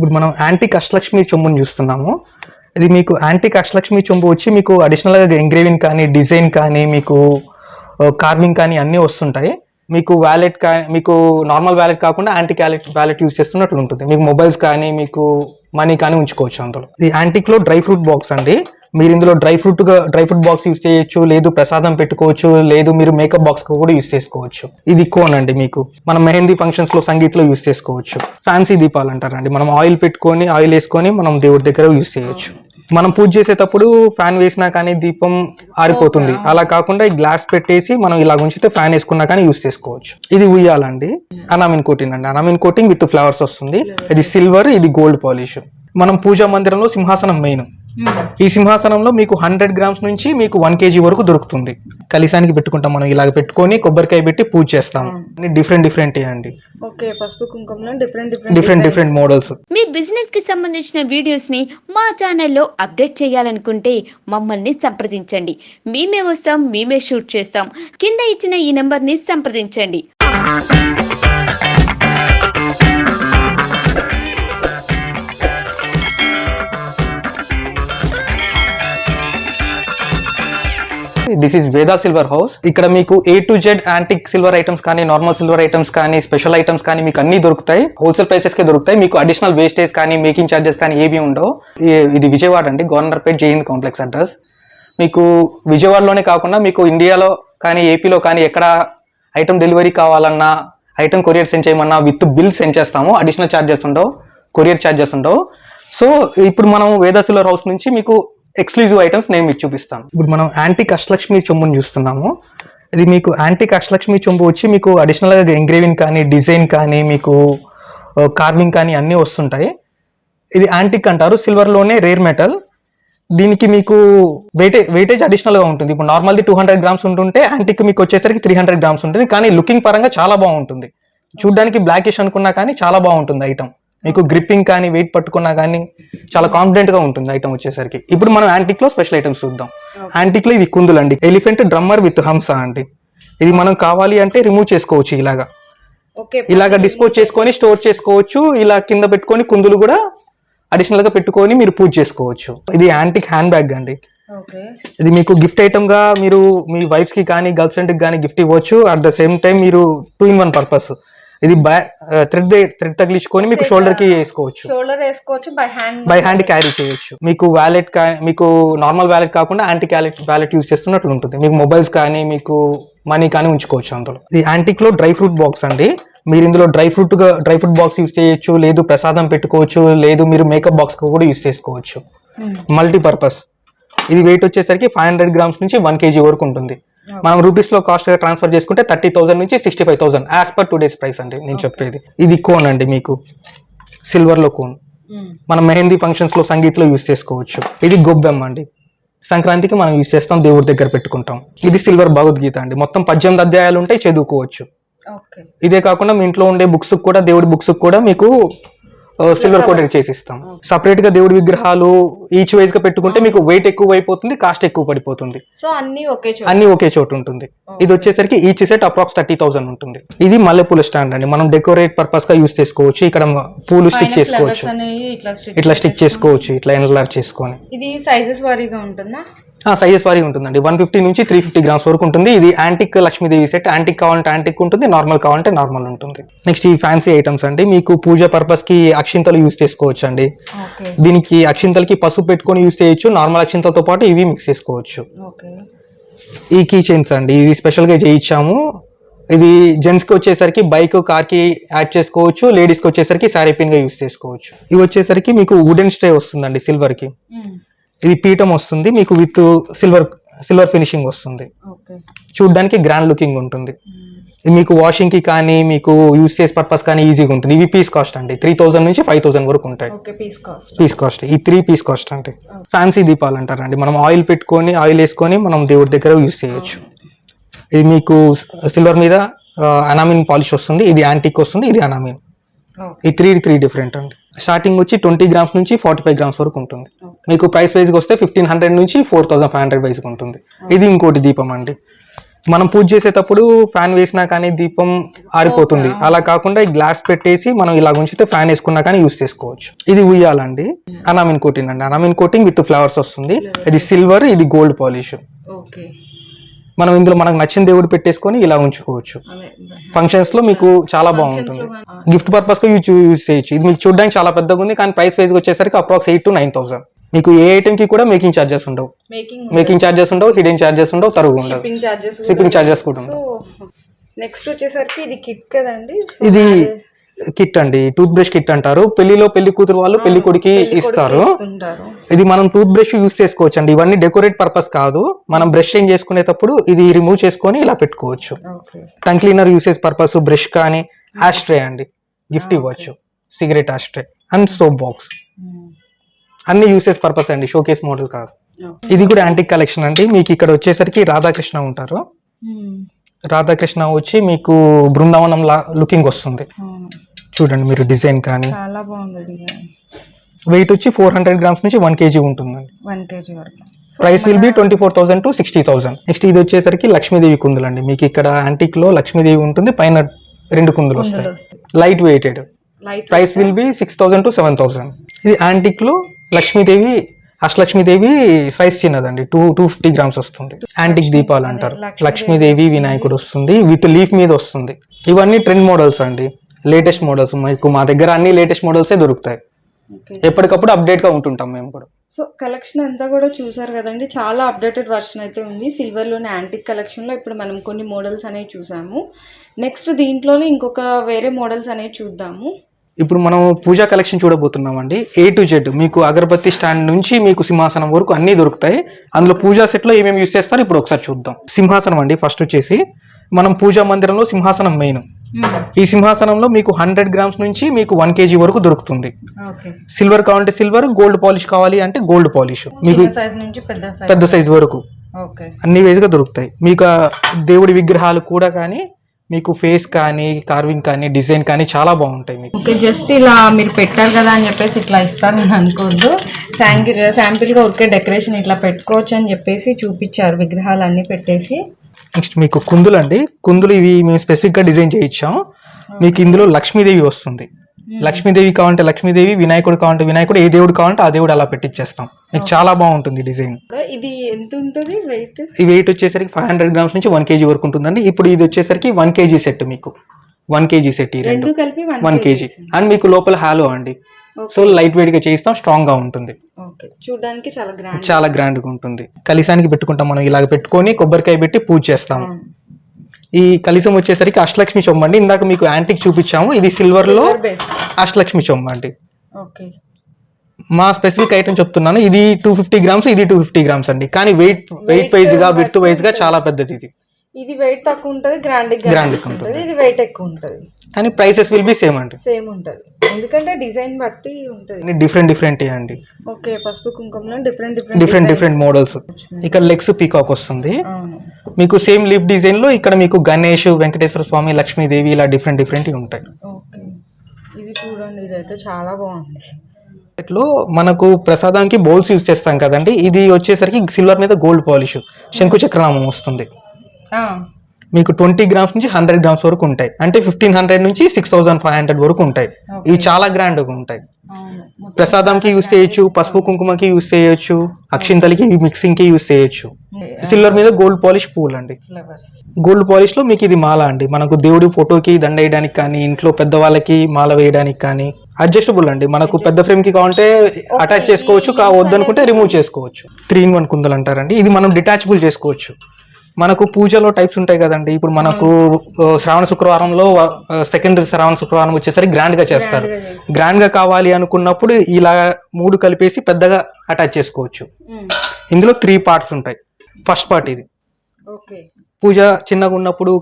ఇప్పుడు మనం యాంటీ అష్టలక్ష్మి చెంబుని చూస్తున్నాము. ఇది మీకు యాంటీ అష్టలక్ష్మి చెంబు వచ్చి మీకు అడిషనల్గా ఎంగ్రేవింగ్ కానీ డిజైన్ కానీ మీకు కార్వింగ్ కానీ అన్నీ వస్తుంటాయి. మీకు వ్యాలెట్ కానీ మీకు నార్మల్ వ్యాలెట్ కాకుండా యాంటీ వ్యాలెట్ వ్యాలెట్ యూస్ చేస్తున్నట్లు ఉంటుంది. మీకు మొబైల్స్ కానీ మీకు మనీ కానీ ఉంచుకోవచ్చు అందులో. ఇది యాంటిక్లో డ్రై ఫ్రూట్ బాక్స్ అండి. మీరు ఇందులో dry fruit dry fruit box use చేయొచ్చు లేదు ప్రసాదం పెట్టుకోవచ్చు లేదు మీరు మేకప్ బాక్స్ కూడా యూస్ చేసుకోవచ్చు. ఇది కోన్ అండి మీకు. మనం మెహందీ ఫంక్షన్స్లో సంగీత్లో యూస్ చేసుకోవచ్చు. ఫ్యాన్సీ దీపాలు అంటారండి మనం ఆయిల్ పెట్టుకొని ఆయిల్ వేసుకొని మనం దేవుడి దగ్గర యూస్ చేయొచ్చు. మనం పూజ చేసేటప్పుడు ఫ్యాన్ వేసినా కానీ దీపం ఆరిపోతుంది. అలా కాకుండా ఈ గ్లాస్ పెట్టేసి మనం ఇలా ఉంచితే ఫ్యాన్ వేసుకున్నా కానీ యూస్ చేసుకోవచ్చు. ఇది ఉయ్యాలండి. అనామిన్ కోటింగ్ అండి. అనామిన్ కోటింగ్ విత్ ఫ్లవర్స్ వస్తుంది. ఇది సిల్వర్ ఇది గోల్డ్ పాలిష్. మనం పూజా మందిరంలో సింహాసనం మెయిన్. ఈ సింహాసనంలో మీకు హండ్రెడ్ గ్రామ్స్ నుంచి మీకు వన్ కేజీ వరకు దొరుకుతుంది. కలిసానికి పెట్టుకుంటాం మనం ఇలాగ పెట్టుకొని కొబ్బరికాయ పెట్టి పూజ చేస్తాం. డిఫరెంట్ డిఫరెంట్ అండి. ఓకే పసుపు కుంకుమలో different different different different models. మీ బిజినెస్కి సంబంధించిన వీడియోస్ని మా ఛానల్లో అప్డేట్ చేయాలనుకుంటే మమ్మల్ని సంప్రదించండి. మేమే వస్తాం మేమే షూట్ చేస్తాం. కింద ఇచ్చిన ఈ నెంబర్ని సంప్రదించండి. This is Veda silver house ఇక్కడ మీకు A to Z antique silver items కానీ నార్మల్ సిల్వర్ ఐటమ్స్ కానీ స్పెషల్ ఐటమ్స్ కానీ మీకు అన్ని దొరుకుతాయి. హోల్సేల్ ప్రైసెస్ కే దొరుకుతాయి. మీకు అడిషనల్ వేస్టేజ్ కానీ మేకింగ్ చార్జెస్ కానీ ఏవి ఉండవు. ఇది విజయవాడ అండి. గవర్నర్పేట్ జైహింద్ కాంప్లెక్స్ అడ్రస్ మీకు విజయవాడలోనే కాకుండా మీకు ఇండియాలో కానీ ఏపీలో కానీ ఎక్కడ ఐటమ్ డెలివరీ కావాలన్నా ఐటమ్ కొరియర్ సెండ్ చేయమన్నా విత్ బిల్ సెండ్ చేస్తాము. అడిషనల్ ఛార్జెస్ ఉండవు. కొరియర్ ఛార్జెస్ ఉండవు. సో ఇప్పుడు మనం వేదా సిల్వర్ హౌస్ నుంచి మీకు ఎక్స్క్లూజివ్ ఐటమ్స్ నేను మీకు చూపిస్తాను. ఇప్పుడు మనం యాంటిక్ అష్టలక్ష్మి చెంబుని చూస్తున్నాము. ఇది మీకు యాంటిక్ అష్టలక్ష్మి చెంబు వచ్చి మీకు అడిషనల్గా ఎంగ్రేవింగ్ కానీ డిజైన్ కానీ మీకు కార్వింగ్ కానీ అన్నీ వస్తుంటాయి. ఇది యాంటిక్ అంటారు. సిల్వర్లోనే రేర్ మెటల్ దీనికి మీకు వెయిటే వెయిటేజ్ అడిషనల్గా ఉంటుంది. ఇప్పుడు నార్మల్ది టూ హండ్రెడ్ గ్రామ్స్ ఉంటుంటే యాంటిక్ మీకు వచ్చేసరికి త్రీ హండ్రెడ్ గ్రామ్స్ ఉంటుంది. కానీ లుకింగ్ పరంగా చాలా బాగుంటుంది. చూడడానికి బ్లాకిష్ అనుకున్నా కానీ చాలా బాగుంటుంది ఐటమ్ మీకు గ్రిప్పింగ్ కానీ వెయిట్ పట్టుకున్నా కానీ చాలా కాన్ఫిడెంట్గా ఉంటుంది ఐటమ్ వచ్చేసరికి. ఇప్పుడు మనం యాంటిక్లో స్పెషల్ ఐటమ్స్ చూద్దాం. యాంటిక్లో ఇవి కుందులు అండి ఎలిఫెంట్ డ్రమ్మర్ విత్ హంస అండి. ఇది మనం కావాలి అంటే రిమూవ్ చేసుకోవచ్చు ఇలాగా. ఇలాగ డిస్పోజ్ చేసుకొని స్టోర్ చేసుకోవచ్చు. ఇలా కింద పెట్టుకొని కుందులు కూడా అడిషనల్గా పెట్టుకొని మీరు పూజ చేసుకోవచ్చు. ఇది యాంటిక్ హ్యాండ్ బ్యాగ్ అండి ఇది మీకు గిఫ్ట్ ఐటమ్గా మీరు మీ వైఫ్కి కానీ గర్ల్ ఫ్రెండ్కి కానీ గిఫ్ట్ ఇవ్వచ్చు. అట్ ద సేమ్ టైం మీరు టూ ఇన్ వన్ పర్పస్ ఇది థ్రెడ్ థ్రెడ్ తగిలించుకొని మీకు షోల్డర్కి వేసుకోవచ్చు. షోల్డర్ వేసుకోవచ్చు by hand by hand carry చేయొచ్చు. మీకు వ్యాలెట్ మీకు నార్మల్ వ్యాలెట్ కాకుండా యాంటీ క్యాలెట్ వ్యాలెట్ యూస్ చేస్తున్నట్లు ఉంటుంది. మీకు మొబైల్స్ కానీ మీకు మనీ కానీ ఉంచుకోవచ్చు అందులో. ఇది యాంటిక్లో డ్రై ఫ్రూట్ బాక్స్ అండి. మీరు ఇందులో డ్రై ఫ్రూట్గా డ్రై ఫ్రూట్ బాక్స్ యూస్ చేయొచ్చు లేదు ప్రసాదం పెట్టుకోవచ్చు లేదు మీరు మేకప్ బాక్స్ కూడా యూస్ చేసుకోవచ్చు. మల్టీపర్పస్. ఇది వెయిట్ వచ్చేసరికి ఫైవ్ హండ్రెడ్ గ్రామ్స్ నుంచి వన్ కేజీ వరకు ఉంటుంది. మనం రూపీస్లో కాస్ట్ ట్రాన్స్ఫర్ చేసుకుంటే థర్టీ థౌసండ్ నుంచి sixty five thousand as per today's price అండి నేను చెప్పేది. ఇది కోన్ అండి మీకు. సిల్వర్లో కోన్ మనం మెహందీ ఫంక్షన్స్లో సంగీత్లో యూస్ చేసుకోవచ్చు. ఇది గొబ్బెమ్మ అండి. సంక్రాంతికి మనం యూస్ చేస్తాం దేవుడి దగ్గర పెట్టుకుంటాం. ఇది సిల్వర్ భగవద్గీత అండి. మొత్తం పద్దెనిమిది అధ్యాయాలు ఉంటాయి చదువుకోవచ్చు. ఇదే కాకుండా మీ ఇంట్లో ఉండే బుక్స్ కూడా దేవుడి బుక్స్ కూడా మీకు సిల్వర్ కోటెడ్ చేసి ఇస్తాం సపరేట్గా దేవుడి విగ్రహాలు ఈచ్ వైజ్గా పెట్టుకుంటే మీకు వెయిట్ ఎక్కువ అయిపోతుంది కాస్ట్ ఎక్కువ పడిపోతుంది. సో అన్ని ఒకే చోట. అన్ని ఒకే చోటు ఉంటుంది. ఇది వచ్చేసరికి each set approx thirty thousand ఉంటుంది. ఇది మల్లెపూల స్టాండ్ అండి. మనం డెకరేట్ పర్పస్గా యూస్ చేసుకోవచ్చు ఇక్కడ పూలు స్టిక్ చేసుకోవచ్చు. ఇట్లా స్టిక్ ఇట్లా స్టిక్ చేసుకోవచ్చు ఇట్లా ఎన్లార్ చేసుకొని. ఇది సైజెస్ వారీగా ఉంటుందా? సైజెస్ వారీ ఉంటుందండి. వన్ ఫిఫ్టీ నుంచి త్రీ ఫిఫ్టీ గ్రామ్స్ వరకు ఉంటుంది. ఇది యాంటిక్ లక్ష్మీదేవి సెట్ యాంటిక్ కావాలంటే యాంటిక్ ఉంటుంది నార్మల్ కావాలంటే నార్మల్ ఉంటుంది. నెక్స్ట్ ఈ ఫ్యాన్సీ ఐటమ్స్ అండి. మీకు పూజ పర్పస్కి అక్షింతలు యూస్ చేసుకోవచ్చు అండి దీనికి అక్షింతలకి పసుపు పెట్టుకొని యూస్ చేయొచ్చు. నార్మల్ అక్షింతలతో పాటు ఇవి మిక్స్ చేసుకోవచ్చు. ఈ కీ చైన్స్ అండి. ఇది స్పెషల్గా చేయించాము. ఇది జెంట్స్కి వచ్చేసరికి బైక్ కార్కి యాడ్ చేసుకోవచ్చు. లేడీస్కి వచ్చేసరికి శారీ పిన్గా యూస్ చేసుకోవచ్చు. ఇవి వచ్చేసరికి మీకు వుడెన్ స్ట్రే వస్తుందండి సిల్వర్కి. ఇది పీఠం వస్తుంది మీకు విత్ సిల్వర్ సిల్వర్ ఫినిషింగ్ వస్తుంది. చూడడానికి గ్రాండ్ లుకింగ్ ఉంటుంది. మీకు వాషింగ్కి కానీ మీకు యూస్ చేసే పర్పస్ కానీ ఈజీగా ఉంటుంది. ఇవి పీస్ కాస్ట్ అండి. త్రీ థౌసండ్ నుంచి ఫైవ్ థౌసండ్ వరకు ఉంటాయి. Okay piece cost piece cost ఈ త్రీ పీస్ కాస్ట్ అంటే ఫ్యాన్సీ దీపాలు అంటారండి. మనం ఆయిల్ పెట్టుకొని ఆయిల్ వేసుకొని మనం దేవుడి దగ్గర యూస్ చేయొచ్చు. ఇది మీకు సిల్వర్ మీద అనామిన్ పాలిష్ వస్తుంది. ఇది యాంటిక్ వస్తుంది. ఇది అనామిన్ ఈ త్రీ త్రీ డిఫరెంట్ అండి. స్టార్టింగ్ వచ్చి ట్వంటీ గ్రామ్స్ నుంచి ఫార్టీ ఫైవ్ గ్రామ్స్ వరకు ఉంటుంది. మీకు ప్రైస్ వైజ్గా వస్తే ఫిఫ్టీన్ హండ్రెడ్ నుంచి ఫోర్ థౌసండ్ ఫైవ్ హండ్రెడ్ వైజ్గా ఉంటుంది. ఇది ఇంకోటి దీపం అండి. మనం పూజ చేసేటప్పుడు ఫ్యాన్ వేసినా కానీ దీపం ఆరిపోతుంది. అలా కాకుండా ఈ గ్లాస్ పెట్టేసి మనం ఇలా ఉంచితే ఫ్యాన్ వేసుకున్నా కానీ యూస్ చేసుకోవచ్చు. ఇది ఉయ్యాలండి. అనామిన్ కోటింగ్ అండి. అనామిన్ కోటింగ్ విత్ ఫ్లవర్స్ వస్తుంది. ఇది సిల్వర్ ఇది గోల్డ్ పాలిష్ ఓకే. మనం ఇందులో మనకు నచ్చిన దేవుడు పెట్టేసుకొని ఇలా ఉంచుకోవచ్చు. ఫంక్షన్స్లో మీకు చాలా బాగుంటుంది. గిఫ్ట్ పర్పస్గా యూజ్ చేయొచ్చు. ఇది మీకు చూడడానికి చాలా పెద్దగా ఉంది కానీ ప్రైస్ వైజ్ వచ్చేసరికి approx eight to nine thousand మీకు ఏ ఐటమ్కి కూడా మేకింగ్ చార్జెస్ ఉండవు. మేకింగ్ చార్జెస్ ఉండవు హిడెన్ చార్జెస్ ఉండవు తరుగు ఉండదు. షిప్పింగ్ చార్జెస్ కూడా ఉండవు. నెక్స్ట్ వచ్చేసరికి ఇది కిట్ కదండి. ఇది కిట్ అండి టూత్ బ్రష్ కిట్ అంటారు. పెళ్ళిలో పెళ్ళి కూతురు వాళ్ళు పెళ్ళి కొడుకి ఇస్తారు. ఇది మనం టూత్ బ్రష్ యూస్ చేసుకోవచ్చు అండి ఇవన్నీ డెకరేట్ పర్పస్ కాదు. మనం బ్రష్ చేంజ్ చేసుకునేటప్పుడు ఇది రిమూవ్ చేసుకొని ఇలా పెట్టుకోవచ్చు. Tongue cleaner usage purpose brush కానీ ఆస్ట్రే అండి. గిఫ్ట్ ఇవ్వచ్చు. Cigarette ashtray and soap box. Hmm. అన్ని యూసేజ్ పర్పస్ అండి. షోకేస్ మోడల్ కాదు. ఇది కూడా యాంటిక్ కలెక్షన్ అండి. మీకు ఇక్కడ వచ్చేసరికి రాధాకృష్ణ ఉంటారు. Hmm. రాధాకృష్ణ వచ్చి మీకు బృందావనం లా లుకింగ్ వస్తుంది. చూడండి మీరు డిజైన్ కానీ. చాలా బాగుంది డిజైన్. వెయిట్ వచ్చి ఫోర్ హండ్రెడ్ గ్రామ్స్ నుంచి వన్ కేజీ ఉంటుందండి. వన్ కేజీ వరకు. Price will be twenty four thousand to sixty thousand next ఇది వచ్చేసరికి లక్ష్మీదేవి కుందులు అండి మీకు ఇక్కడ యాంటిక్లో లక్ష్మీదేవి ఉంటుంది పైన రెండు కుందులు వస్తాయి. Light weighted price will be six thousand to seven thousand ఇది యాంటిక్లో లక్ష్మీదేవి అష్టలక్ష్మీదేవి సైజ్ చిన్నదండి. టూ టూ ఫిఫ్టీ గ్రామ్స్ వస్తుంది. యాంటిక్ దీపాలు అంటారు. లక్ష్మీదేవి వినాయకుడు వస్తుంది విత్ లీఫ్ మీద వస్తుంది. ఇవన్నీ ట్రెండ్ మోడల్స్ అండి. లేటెస్ట్ మోడల్స్ మీకు మా దగ్గర అన్ని లేటెస్ట్ మోడల్సే దొరుకుతాయి. ఎప్పటికప్పుడు అప్డేట్గా ఉంటుంటాం మేము కూడా. సో కలెక్షన్ అంతా కూడా చూసారు కదండి చాలా అప్డేటెడ్ వర్షన్ అయితే ఉంది. సిల్వర్లోని యాంటిక్ కలెక్షన్లో ఇప్పుడు మనం కొన్ని మోడల్స్ అనేవి చూసాము. నెక్స్ట్ దీంట్లోనే ఇంకొక వేరే మోడల్స్ అనేవి చూద్దాము. ఇప్పుడు మనం పూజా కలెక్షన్ చూడబోతున్నాం అండి ఏ టు జెడ్ మీకు అగరబత్తి స్టాండ్ నుంచి మీకు సింహాసనం వరకు అన్నీ దొరుకుతాయి. అందులో పూజా సెట్లో ఏమేమి యూస్ చేస్తారో ఇప్పుడు ఒకసారి చూద్దాం. సింహాసనం అండి ఫస్ట్ వచ్చేసి. మనం పూజా మందిరంలో సింహాసనం మెయిన్ ఈ సింహాసనంలో మీకు హండ్రెడ్ గ్రామ్స్ నుంచి మీకు వన్ కేజీ వరకు దొరుకుతుంది. సిల్వర్ కావాలంటే సిల్వర్ గోల్డ్ పాలిష్ కావాలి అంటే గోల్డ్ పాలిష్ మీకు చిన్న సైజ్ నుంచి పెద్ద సైజ్ పెద్ద సైజ్ వరకు. అన్ని వేజ్గా దొరుకుతాయి. మీకు దేవుడి విగ్రహాలు కూడా కానీ మీకు ఫేస్ కానీ కార్వింగ్ కానీ డిజైన్ కానీ చాలా బాగుంటాయి మీకు. ఓకే జస్ట్ ఇలా మీరు పెట్టారు కదా అని చెప్పేసి ఇట్లా ఇస్తారని అనుకోవద్దు. శాంగిల్ శాంపిల్గా ఉరికే డెకరేషన్ ఇట్లా పెట్టుకోవచ్చు అని చెప్పేసి చూపించారు విగ్రహాలు అన్నీ పెట్టేసి. నెక్స్ట్ మీకు కుందులు అండి. కుందులు ఇవి మేము స్పెసిఫిక్గా డిజైన్ చేయించాం. మీకు ఇందులో లక్ష్మీదేవి వస్తుంది. లక్ష్మీదేవి కావాలంటే లక్ష్మీదేవి వినాయకుడు కావాలంటే వినాయకుడు ఏ దేవుడు కావాలంటే ఆ దేవుడు అలా పెట్టించేస్తాం మీకు చాలా బాగుంటుంది డిజైన్ ఇది ఎంత ఉంటుంది వెయిట్ ఈ వెయిట్ వచ్చేసరికి ఫైవ్ హండ్రెడ్ గ్రామ్స్ నుంచి వన్ కేజీ వరకు ఉంటుందండి. ఇప్పుడు ఇది వచ్చేసరికి వన్ కేజీ సెట్ మీకు. వన్ కేజీ సెట్ ఈ రెండు. వన్ కేజీ అండ్ మీకు లోపల హాలో అండి. సో లైట్ వెయిట్గా చేయిస్తాం స్ట్రాంగ్గా ఉంటుంది చూడడానికి చాలా గ్రాండ్. చాలా గ్రాండ్గా ఉంటుంది. కలిసానికి పెట్టుకుంటాం మనం ఇలాగ పెట్టుకొని కొబ్బరికాయ పెట్టి పూజ చేస్తాము. ఈ కలిసం వచ్చేసరికి అష్టలక్ష్మి చొమ్మ అండి. ఇందాక మీకు యాంటిక్ చూపించాము. ఇది సిల్వర్లో అష్టలక్ష్మి చొమ్మ అండి. ఓకే మా స్పెసిఫిక్ ఐటమ్ చెప్తున్నాను. ఇది టూ ఫిఫ్టీ గ్రామ్స్ ఇది టూ ఫిఫ్టీ గ్రామ్స్ అండి. కానీ వెయిట్ వెయిట్ వైజ్గా విత్ వైజ్గా చాలా పెద్దది ఇది. ఇది వెయిట్ తక్కువ ఉంటుంది గ్రాండ్ గ్రాండ్ ఉంటుంది. ఇది వెయిట్ ఎక్కువ ఉంటుంది. కానీ ప్రైసెస్ విల్ బి సేమ్ అండి. సేమ్ ఉంటుంది. ఎందుకంటే డిజైన్ బట్టి ఉంటుంది. డిఫరెంట్ డిఫరెంట్ అండి. ఓకే పసుపు కుంకుమలో different different different different models. ఇక్కడ లెగ్స్ పీకాక్ వస్తుంది. మీకు సేమ్ లిప్ డిజైన్లో ఇక్కడ మీకు గణేష్ వెంకటేశ్వర స్వామి లక్ష్మీదేవి ఇలా డిఫరెంట్ డిఫరెంట్ ఉంటాయి. ఓకే. ఇది చూడండి ఇదైతే చాలా బాగుంది. లో మనకు ప్రసాదానికి బౌల్స్ యూజ్ చేస్తాం కదండి. ఇది వచ్చేసరికి సిల్వర్ మీద గోల్డ్ పాలిష్ శంకు చక్రనామం వస్తుంది. మీకు ట్వంటీ గ్రామ్స్ నుంచి హండ్రెడ్ గ్రామ్స్ వరకు ఉంటాయి. అంటే ఫిఫ్టీన్ హండ్రెడ్ నుంచి సిక్స్ థౌసండ్ ఫైవ్ హండ్రెడ్ వరకు ఉంటాయి. ఇవి చాలా గ్రాండ్గా ఉంటాయి ప్రసాదంకి యూస్ చేయొచ్చు పసుపు కుంకుమకి యూస్ చేయొచ్చు అక్షింతలకి మిక్సింగ్కి యూస్ చేయొచ్చు. సిల్వర్ మీద గోల్డ్ పాలిష్ పూల్ అండి. గోల్డ్ పాలిష్లో మీకు ఇది మాల అండి. మనకు దేవుడి ఫోటోకి దండ వేయడానికి కానీ ఇంట్లో పెద్దవాళ్ళకి మాల వేయడానికి కానీ అడ్జస్టబుల్ అండి. మనకు పెద్ద ఫ్రేమ్కి కావాలంటే అటాచ్ చేసుకోవచ్చు వద్దనుకుంటే రిమూవ్ చేసుకోవచ్చు. త్రీ ఇన్ వన్ కుందలు అంటారండి. ఇది మనం డిటాచబుల్ చేసుకోవచ్చు. మనకు పూజలో టైప్స్ ఉంటాయి కదండి. ఇప్పుడు మనకు శ్రావణ శుక్రవారంలో సెకండ్ శ్రావణ శుక్రవారం వచ్చేసరికి గ్రాండ్గా చేస్తారు. గ్రాండ్గా కావాలి అనుకున్నప్పుడు ఇలా మూడు కలిపేసి పెద్దగా అటాచ్ చేసుకోవచ్చు. ఇందులో త్రీ పార్ట్స్ ఉంటాయి. ఫస్ట్ పార్ట్ ఇది. ఓకే. పూజ చిన్నగా ఉన్నప్పుడు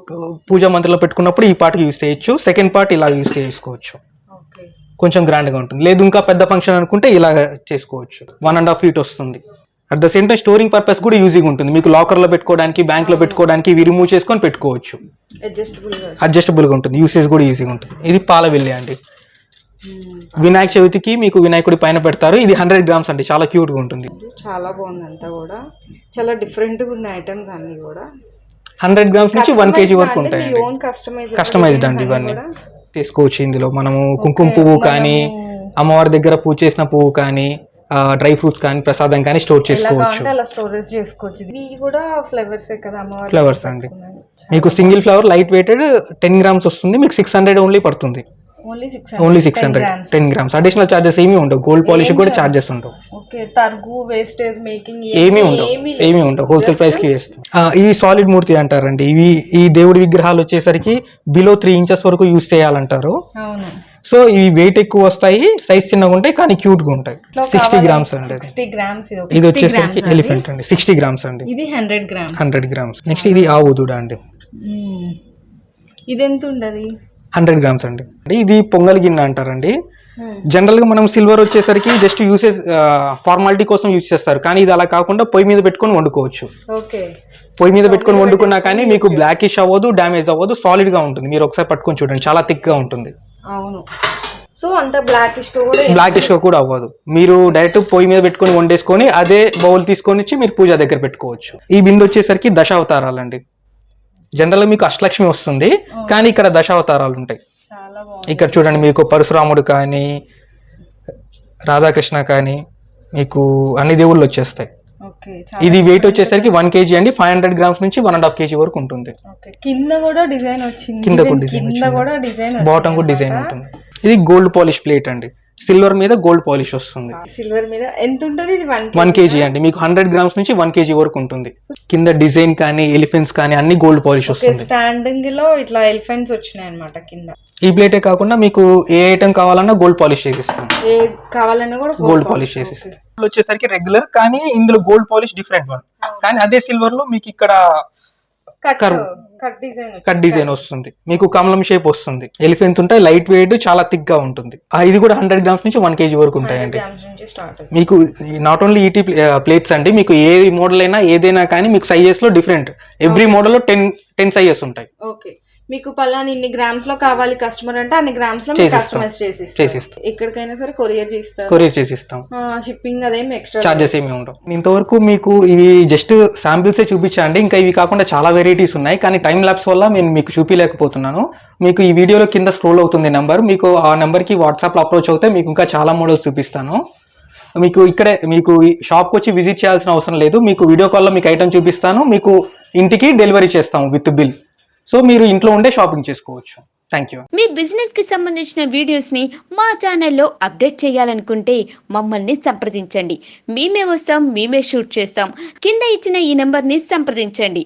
పూజ మందిరంలో పెట్టుకున్నప్పుడు ఈ పార్ట్కి యూస్ చేయొచ్చు. సెకండ్ పార్ట్ ఇలా యూస్ చేసుకోవచ్చు. కొంచెం గ్రాండ్గా ఉంటుంది. లేదు ఇంకా పెద్ద ఫంక్షన్ అనుకుంటే ఇలా చేసుకోవచ్చు. వన్ అండ్ హాఫ్ ఫీట్ వస్తుంది. At the same time storing purpose కూడా యూజింగ్ ఉంటుంది. మీకు లాకర్లో పెట్టుకోవడానికి బ్యాంక్లో పెట్టుకోవడానికి ఇవి రిమూవ్ చేసుకొని పెట్టుకోవచ్చు. అడ్జస్టబుల్గా అడ్జస్టబుల్గా ఉంటుంది. యూసేజ్ కూడా ఈజీగా ఉంటుంది. ఇది పాల వెల్లి అండి. ఉమ్, వినాయక చవితికి మీకు వినాయకుడి పైన పెడతారు. ఇది హండ్రెడ్ గ్రామ్స్ అండి. చాలా క్యూట్గా ఉంటుంది. చాలా బాగుంది అంతా కూడా. చాలా డిఫరెంట్గా ఉన్న ఐటమ్స్ అన్నీ కూడా. హండ్రెడ్ గ్రామ్స్ నుంచి వన్ కేజీ వరకు customized కస్టమైజ్డ్ అండి ఇవన్నీ? తీసుకోవచ్చు ఇందులో. మనము కుంకుమ పువ్వు కానీ అమ్మవారి దగ్గర పూజ చేసిన పువ్వు కానీ డ్రై ఫ్రూట్స్ కానీ ప్రసాదం కానీ స్టోర్ చేసుకోవచ్చు. కావాలంటే అలా స్టోరేజ్ చేసుకోవచ్చు. ఇవి కూడా ఫ్లవర్స్ కదా అమ్మవారి Flowers అండి. మీకు single flower light weighted ten grams వస్తుంది. మీకు సిక్స్ హండ్రెడ్ ఓన్లీ పడుతుంది. Only six hundred ten grams additional charges ఏమీ ఉండవు. గోల్డ్ పాలిష్ కూడా చార్జెస్ ఉండవు. ఓకే తరుగు వేస్టేజ్ మేకింగ్ ఏమీ ఉండవు. ఏమీ ఉండవు. హోల్సేల్ ప్రైస్కి వేస్తాం ఇవి సాలిడ్ మూర్తి అంటారండి. ఇవి ఈ దేవుడి విగ్రహాలు వచ్చేసరికి బిలో త్రీ ఇంచెస్ వరకు యూస్ చేయాలంటారు. అవును. సో ఇవి వెయిట్ ఎక్కువ వస్తాయి సైజ్ చిన్నగా ఉంటాయి కానీ క్యూట్గా ఉంటాయి. సిక్స్టీ గ్రామ్స్ అండి అది. సిక్స్టీ గ్రామ్స్ ఇది ఇది 60 వచ్చేసరికి. ఎలిఫెంట్ అండి. సిక్స్టీ గ్రామ్స్ అండి. ఇది hundred grams hundred grams next ఇది ఆవు దూడ అండి. ఇది ఎంత ఉండదు? హండ్రెడ్ గ్రామ్స్ అండి. ఇది పొంగల్ గిన్నె అంటారండి. జనరల్గా మనం సిల్వర్ వచ్చేసరికి జస్ట్ యూసేజ్ ఫార్మాలిటీ కోసం యూజ్ చేస్తారు. కానీ ఇది అలా కాకుండా పొయ్యి మీద పెట్టుకొని వండుకోవచ్చు. పొయ్యి మీద పెట్టుకొని వండుకున్నా కానీ మీకు బ్లాకిష్ అవ్వదు డ్యామేజ్ అవ్వదు సాలిడ్గా ఉంటుంది. మీరు ఒకసారి పట్టుకొని చూడండి. చాలా థిక్గా ఉంటుంది. అవును. సో అంత బ్లాకిష్ కూడా బ్లాకిష్ కూడా అవ్వదు. మీరు డైరెక్ట్ పొయ్యి మీద పెట్టుకొని వండేసుకొని అదే బౌల్ తీసుకొని వచ్చి మీరు పూజ దగ్గర పెట్టుకోవచ్చు. ఈ బిందు వచ్చేసరికి దశావతారాలండి. జనరల్గా మీకు అష్టలక్ష్మి వస్తుంది కానీ ఇక్కడ దశావతారాలు ఉంటాయి. చాలా బాగుంది. ఇక్కడ చూడండి మీకు పరశురాముడు కానీ రాధాకృష్ణ కానీ మీకు అన్ని దేవుళ్ళు వచ్చేస్తాయి. ఇది వెయిట్ వచ్చేసరికి వన్ కేజీ అండి ఫైవ్ హండ్రెడ్ గ్రామ్స్ నుంచి వన్ అండ్ హాఫ్ కేజీ వరకు ఉంటుంది. కింద కూడా డిజైన్ వచ్చింది కింద కూడా డిజైన్ బాటమ్ కూడా డిజైన్ ఉంటుంది. ఇది గోల్డ్ పాలిష్ ప్లేట్ అండి. సిల్వర్ మీద గోల్డ్ పాలిష్ వస్తుంది. సిల్వర్ మీద ఎంత ఉంటది? ఇది వన్ కేజీ అండి. మీకు హండ్రెడ్ గ్రామ్స్ నుంచి వన్ కేజీ వరకు ఉంటుంది. కింద డిజైన్ కానీ ఎలిఫెంట్స్ కానీ అన్ని గోల్డ్ పాలిష్ వస్తుంది. స్టాండింగ్లో ఇట్లా ఎలిఫెంట్స్ వచ్చినాయి అన్నమాట కింద. ఈ ప్లేటే కాకుండా మీకు ఏ ఐటమ్ కావాలన్నా గోల్డ్ పాలిష్ చేసిస్తాం. ఏ కావాలన్నా కూడా గోల్డ్ పాలిష్ చేసిస్తాం. వచ్చేసరికి రెగ్యులర్ కానీ ఇందులో గోల్డ్ పాలిష్ డిఫరెంట్ వన్ కానీ అదే సిల్వర్లో మీకు ఇక్కడ కట్ డిజైన్ కట్ డిజైన్ వస్తుంది. మీకు కమలం షేప్ వస్తుంది. ఎలిఫెంట్ ఉంటాయి లైట్ వెయిట్ చాలా థిక్గా ఉంటుంది. ఆ, ఇది కూడా హండ్రెడ్ గ్రామ్స్ నుంచి వన్ కేజీ వరకు ఉంటాయండి. గ్రామ్స్ నుంచి స్టార్ట్ మీకు నాట్ ఓన్లీ ఈటీ ప్లేట్స్ అండి మీకు ఏ మోడల్ అయినా ఏదైనా కానీ మీకు సైజెస్లో డిఫరెంట్ ఎవ్రీ మోడల్లో టెన్ టెన్ సైజెస్ ఉంటాయి. ఓకే మీకు పలానా ఇన్ని గ్రామ్స్లో కావాలి కస్టమర్ అంటే అన్ని గ్రామ్స్లో. కస్టమైజ్ చేసి చేసిస్తాం. ఎక్కడికైనా సరే కొరియర్ చేస్తారు కొరియర్ చేసిస్తాం. షిప్పింగ్ అదేం ఎక్స్ట్రా చార్జెస్ ఏమి ఉండవు. ఇంతవరకు మీకు ఇవి జస్ట్ శాంపిల్సే చూపించండి ఇంకా ఇవి కాకుండా చాలా వెరైటీస్ ఉన్నాయి. కానీ టైం ల్యాబ్స్ వల్ల నేను మీకు చూపించలేకపోతున్నాను మీకు ఈ వీడియోలో కింద స్క్రోల్ అవుతుంది నెంబర్ మీకు ఆ నెంబర్కి వాట్సాప్లో అప్రోచ్ అవుతే మీకు ఇంకా చాలా మోడల్స్ చూపిస్తాను. మీకు ఇక్కడే మీకు ఈ షాప్కి వచ్చి విజిట్ చేయాల్సిన అవసరం లేదు. మీకు వీడియో కాల్లో మీకు ఐటమ్ చూపిస్తాను. మీకు ఇంటికి డెలివరీ చేస్తాము విత్ బిల్ సో మీరు ఇంట్లో ఉండే షాపింగ్ చేసుకోవచ్చు. థ్యాంక్ యూ మీ బిజినెస్కి సంబంధించిన వీడియోస్ని మా ఛానల్లో అప్డేట్ చేయాలనుకుంటే మమ్మల్ని సంప్రదించండి. మేమే వస్తాం మేమే షూట్ చేస్తాం. కింద ఇచ్చిన ఈ నెంబర్ని సంప్రదించండి.